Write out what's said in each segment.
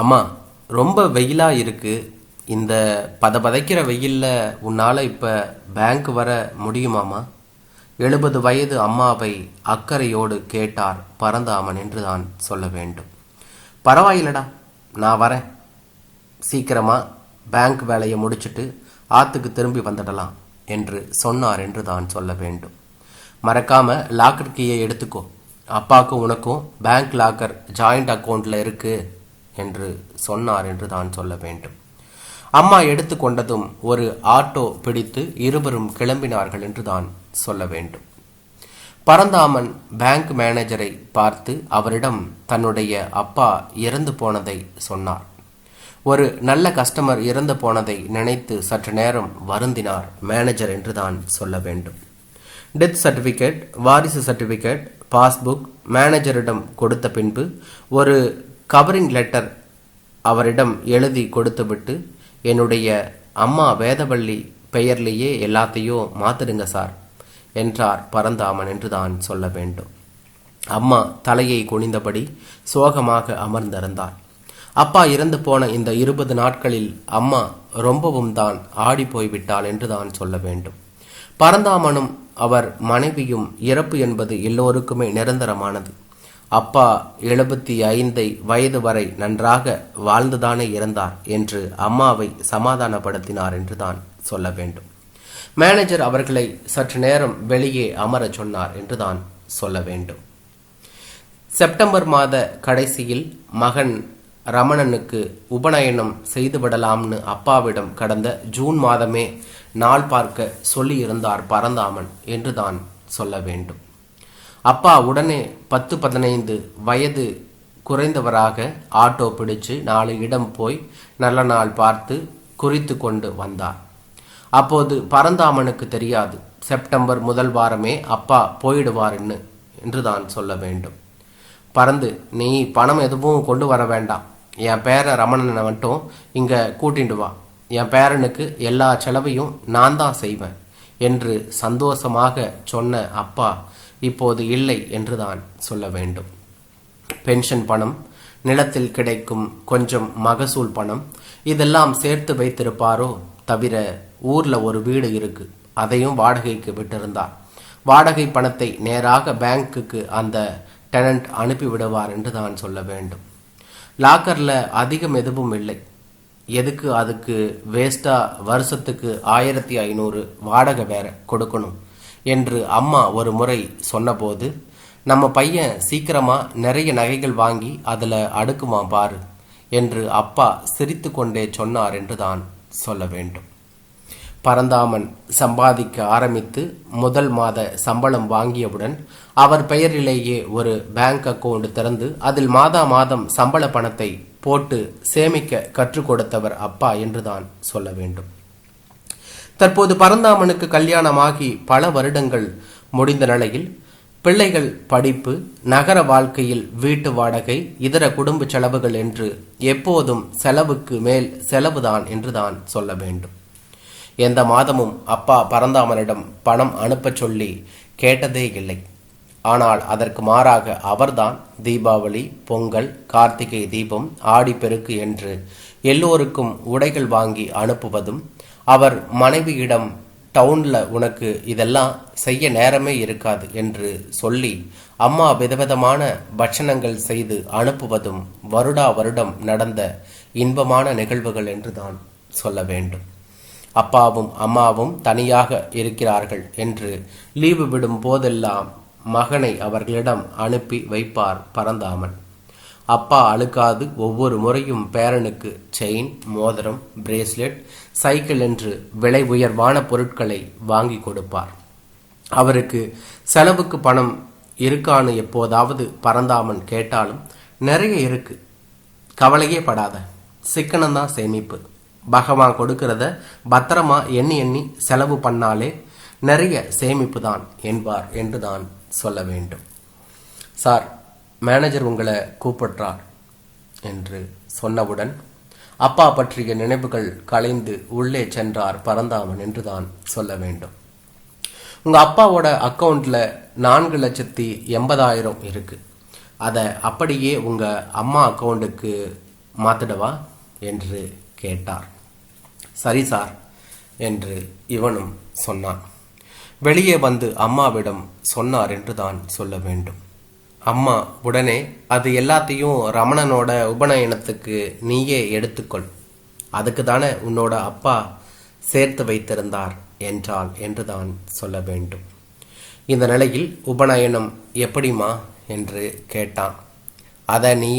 அம்மா ரொம்ப வெயிலாக இருக்குது இந்த பத பதைக்கிற வெயில்ல உன்னால் இப்போ பேங்க் வர முடியுமாம்மா? எழுபது வயது அம்மாவை அக்கறையோடு கேட்டார் பரந்தாமன் என்று தான் சொல்ல வேண்டும். பரவாயில்லடா நான் வரேன். சீக்கிரமாக பேங்க் வேலையை முடிச்சுட்டு ஆற்றுக்கு திரும்பி வந்துடலாம் என்று சொன்னார் என்று தான் சொல்ல வேண்டும். மறக்காமல் லாக்கர் கீயை எடுத்துக்கோ. அப்பாவுக்கும் உனக்கும் பேங்க் லாக்கர் ஜாயிண்ட் அக்கௌண்ட்டில் இருக்குது என்று சொன்னார் என்று தான் சொல்ல வேண்டும். அம்மா எடுத்துக்கொண்டதும் ஒரு ஆட்டோ பிடித்து இருவரும் கிளம்பினார்கள் என்று தான் சொல்ல வேண்டும். பரந்தாமன் பேங்க் மேனேஜரை பார்த்து அவரிடம் தன்னுடைய அப்பா இறந்து போனதை சொன்னார். ஒரு நல்ல கஸ்டமர் இறந்து போனதை நினைத்து சற்று நேரம் வருந்தினார் மேனேஜர் என்று தான் சொல்ல வேண்டும். டெத் சர்டிபிகேட் வாரிசு சர்டிபிகேட் பாஸ்புக் மேனேஜரிடம் கொடுத்த பின்பு ஒரு கவரிங் லெட்டர் அவரிடம் எழுதி கொடுத்துவிட்டு என்னுடைய அம்மா வேதவள்ளி பெயர்லேயே எல்லாத்தையும் மாத்திடுங்க சார் என்றார் பரந்தாமன் என்று தான் சொல்ல வேண்டும். அம்மா தலையை குனிந்தபடி சோகமாக அமர்ந்திருந்தார் அப்பா இறந்து போன இந்த இருபது நாட்களில் அம்மா ரொம்பவும் தான் ஆடி போய்விட்டாள் என்று தான் சொல்ல வேண்டும். பரந்தாமனும் அவர் மனைவியும் இறப்பு என்பது எல்லோருக்குமே நிரந்தரமானது. அப்பா எழுபத்தி ஐந்தை வயது வரை நன்றாக வாழ்ந்துதானே இறந்தார் என்று அம்மாவை சமாதானப்படுத்தினார் என்று தான் சொல்ல வேண்டும். மேனேஜர் அவர்களை சற்று நேரம் வெளியே அமரச் சொன்னார் என்று தான் சொல்ல வேண்டும். செப்டம்பர் மாத கடைசியில் மகன் ரமணனுக்கு உபநயனம் செய்துவிடலாம்னு அப்பாவிடம் கடந்த ஜூன் மாதமே நாள் பார்க்க சொல்லியிருந்தார் பரந்தாமன் என்று தான் சொல்ல வேண்டும். அப்பா உடனே பத்து பதினைந்து வயது குறைந்தவராக ஆட்டோ பிடிச்சு நாலு இடம் போய் நல்ல நாள் பார்த்து குறித்து கொண்டு வந்தார். அப்போது பரந்தாமனுக்கு தெரியாது செப்டம்பர் முதல் வாரமே அப்பா போயிடுவாருன்னு என்று தான் சொல்ல வேண்டும். பறந்து நீ பணம் எதுவும் கொண்டு வர வேண்டாம். என் பேர ரமணனை மட்டும் இங்கே கூட்டிட்டு வா. என் பேரனுக்கு எல்லா செலவையும் நான் தான் செய்வேன் என்று சந்தோஷமாக சொன்ன அப்பா இப்போது இல்லை என்று தான் சொல்ல வேண்டும். பென்ஷன் பணம் நிலத்தில் கிடைக்கும் கொஞ்சம் மகசூல் பணம் இதெல்லாம் சேர்த்து வைத்திருப்பாரோ தவிர ஊர்ல ஒரு வீடு இருக்கு அதையும் வாடகைக்கு விட்டிருந்தார் வாடகை பணத்தை நேராக பேங்க்குக்கு அந்த டெனண்ட் அனுப்பி விடுவார் என்று தான் சொல்ல வேண்டும். லாக்கர்ல அதிகம் எதுவும் இல்லை. எதுக்கு அதுக்கு வேஸ்டா வருஷத்துக்கு ஆயிரத்தி ஐநூறு வாடகை வேற கொடுக்கணும். என்று அம்மா ஒரு முறை சொன்னபோது நம்ம பையன் சீக்கிரமா நிறைய நகைகள் வாங்கி அதில் அடுக்குமா பாரு என்று அப்பா சிரித்து கொண்டே சொன்னார் என்று தான் சொல்ல வேண்டும். பரந்தாமன் சம்பாதிக்க ஆரம்பித்து முதல் மாத சம்பளம் வாங்கியவுடன் அவர் பெயரிலேயே ஒரு பேங்க் அக்கவுண்ட் திறந்து அதில் மாதா மாதம் சம்பள பணத்தை போட்டு சேமிக்க கற்றுக் கொடுத்தவர் அப்பா என்றுதான் சொல்ல வேண்டும். தற்போது பரந்தாமனுக்கு கல்யாணமாகி பல வருடங்கள் முடிந்த நிலையில் பிள்ளைகள் படிப்பு நகர வாழ்க்கையில் வீட்டு வாடகை இதர குடும்ப செலவுகள் என்று எப்போதும் செலவுக்கு மேல் செலவுதான் என்றுதான் சொல்ல வேண்டும். எந்த மாதமும் அப்பா பரந்தாமனிடம் பணம் அனுப்பச் சொல்லி கேட்டதே இல்லை. ஆனால் அதற்கு மாறாக அவர்தான் தீபாவளி பொங்கல் கார்த்திகை தீபம் ஆடிப்பெருக்கு என்று எல்லோருக்கும் உடைகள் வாங்கி அனுப்புவதும் அவர் மனைவியிடம் டவுனில் உனக்கு இதெல்லாம் செய்ய நேரமே இருக்காது என்று சொல்லி அம்மா விதவிதமான பட்சணங்கள் செய்து அனுப்புவதும் வருடா வருடம் நடந்த இன்பமான நிகழ்வுகள் என்று தான் சொல்ல வேண்டும். அப்பாவும் அம்மாவும் தனியாக இருக்கிறார்கள் என்று லீவு விடும் போதெல்லாம் மகனை அவர்களிடம் அனுப்பி வைப்பார் பரந்தாமன். அப்பா அழுக்காது ஒவ்வொரு முறையும் பேரனுக்கு செயின் மோதிரம் பிரேஸ்லெட் சைக்கிள் என்று விலை உயர்வான பொருட்களை வாங்கி கொடுப்பார். அவருக்கு செலவுக்கு பணம் இருக்கான்னு எப்போதாவது பரந்தாமன் கேட்டாலும் நிறைய இருக்கு. கவலையே படாத சிக்கனம்தான் சேமிப்பு. பகவான் கொடுக்கிறத பத்திரமா எண்ணி எண்ணி செலவு பண்ணாலே நிறைய சேமிப்பு தான் என்பார் என்று தான் சொல்ல வேண்டும். சார் மேனேஜர் உங்களை கூப்பிடுறார் என்று சொன்னவுடன் அப்பா பற்றிய நினைவுகள் கலைந்து உள்ளே சென்றார் பரந்தாமன் என்று தான் சொல்ல வேண்டும். உங்கள் அப்பாவோட அக்கவுண்ட்ல நான்கு லட்சத்தி எண்பதாயிரம் இருக்குது அதை அப்படியே உங்கள் அம்மா அக்கௌண்ட்டுக்கு மாற்றிடவா என்று கேட்டார். சரி சார் என்று இவனும் சொன்னான். வெளியே வந்து அம்மாவிடம் சொன்னார் என்று தான் சொல்ல வேண்டும். அம்மா உடனே அது எல்லாத்தையும் ரமணனோட உபநயனத்துக்கு நீயே எடுத்துக்கொள். அதுக்கு தானே உன்னோட அப்பா சேர்த்து வைத்திருந்தார் என்றால் என்று தான் சொல்ல வேண்டும். இந்த நிலையில் உபநயனம் எப்படிமா என்று கேட்டான். அதை நீ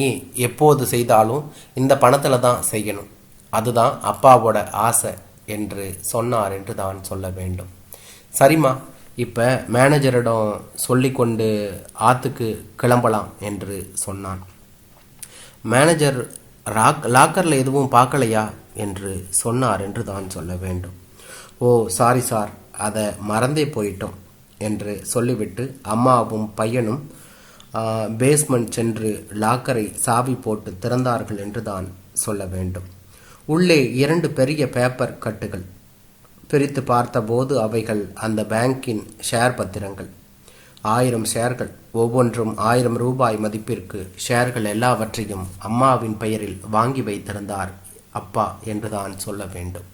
எப்போது செய்தாலும் இந்த பணத்தில் தான் செய்யணும். அதுதான் அப்பாவோட ஆசை என்று சொன்னார் என்று தான் சொல்ல வேண்டும். சரிம்மா இப்போ மேனேஜரிடம் சொல்லிக்கொண்டு ஆற்றுக்கு கிளம்பலாம் என்று சொன்னான். மேனேஜர் ராக் லாக்கரில் எதுவும் பார்க்கலையா என்று சொன்னார் என்று தான் சொல்ல வேண்டும். ஓ சாரி சார் அதை மறந்தே போயிட்டோம் என்று சொல்லிவிட்டு அம்மாவும் பையனும் பேஸ்மெண்ட் சென்று லாக்கரை சாவி போட்டு திறந்தார்கள் என்று தான் சொல்ல வேண்டும். உள்ளே இரண்டு பெரிய பேப்பர் கட்டுகள் பிரித்து பார்த்தபோது அவைகள் அந்த பேங்கின் ஷேர் பத்திரங்கள். ஆயிரம் ஷேர்கள். ஒவ்வொன்றும் ஆயிரம் ரூபாய் மதிப்பிற்கு ஷேர்கள் எல்லாவற்றையும் அம்மாவின் பெயரில் வாங்கி வைத்திருந்தார். அப்பா என்று தான் சொல்ல வேண்டும்.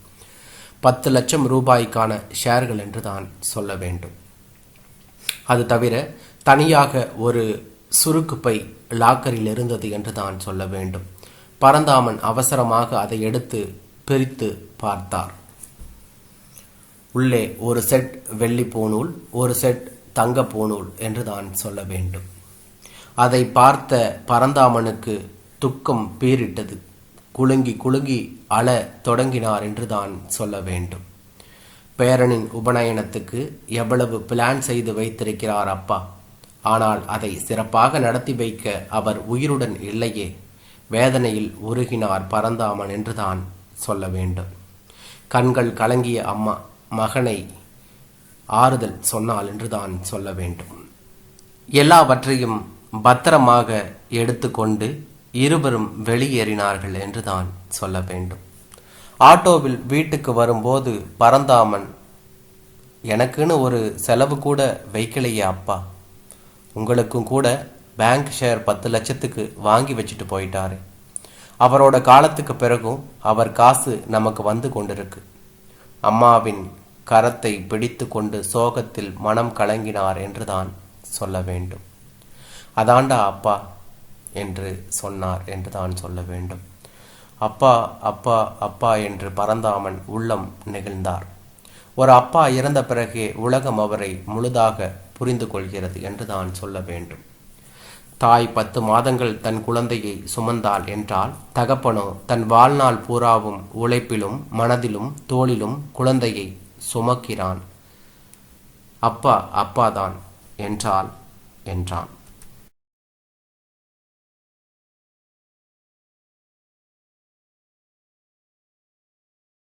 பத்து லட்சம் ரூபாய்க்கான ஷேர்கள் என்று தான் சொல்ல வேண்டும். அது தவிர தனியாக ஒரு சுருக்குப்பை லாக்கரில் இருந்தது என்று தான் சொல்ல வேண்டும். பரந்தாமன் அவசரமாக அதை எடுத்து பிரித்து பார்த்தார். உள்ளே ஒரு செட் வெள்ளி பூணூல் ஒரு செட் தங்க பூணூல் என்று தான் சொல்ல வேண்டும். அதை பார்த்த பரந்தாமனுக்கு துக்கம் பீரிட்டது குலுங்கி குலுங்கி அழ தொடங்கினார் என்று தான் சொல்ல வேண்டும். பேரனின் உபநயனத்துக்கு எவ்வளவு பிளான் செய்து வைத்திருக்கிறார் அப்பா. ஆனால் அதை சிறப்பாக நடத்தி வைக்க அவர் உயிருடன் இல்லையே. வேதனையில் உருகினார் பரந்தாமன் என்றுதான் சொல்ல வேண்டும். கண்கள் கலங்கிய அம்மா மகனை ஆறுதல் சொன்னால் என்றுதான் சொல்ல வேண்டும். எல்லாவற்றையும் பத்திரமாக எடுத்துக்கொண்டு இருவரும் வெளியேறினார்கள் என்றுதான் சொல்ல வேண்டும். ஆட்டோவில் வீட்டுக்கு வரும்போது பரந்தாமன் எனக்குன்னு ஒரு செலவு கூட வைக்கலையே அப்பா. உங்களுக்கும் கூட பேங்க் ஷேர் பத்து லட்சத்துக்கு வாங்கி வச்சுட்டு போயிட்டாரு. அவரோட காலத்துக்கு பிறகும் அவர் காசு நமக்கு வந்து கொண்டிருக்கு. அம்மாவின் கரத்தை பிடித்து கொண்டு சோகத்தில் மனம் கலங்கினார் என்றுதான் சொல்ல வேண்டும். அதாண்டா அப்பா என்று சொன்னார் என்று தான் சொல்ல வேண்டும். அப்பா அப்பா அப்பா என்று பரந்தாமன் உள்ளம் நெகிழ்ந்தார். ஒரு அப்பா இறந்த பிறகே உலகம் அவரை முழுதாக புரிந்து கொள்கிறது என்று தான் சொல்ல வேண்டும். தாய் பத்து மாதங்கள் தன் குழந்தையை சுமந்தாள் என்றால் தகப்பனோ தன் வாழ்நாள் பூராவும் உழைப்பிலும் மனதிலும் தோளிலும் குழந்தையை சுமக்கிறான். அப்பா அப்பாதான் என்றால் என்றான்.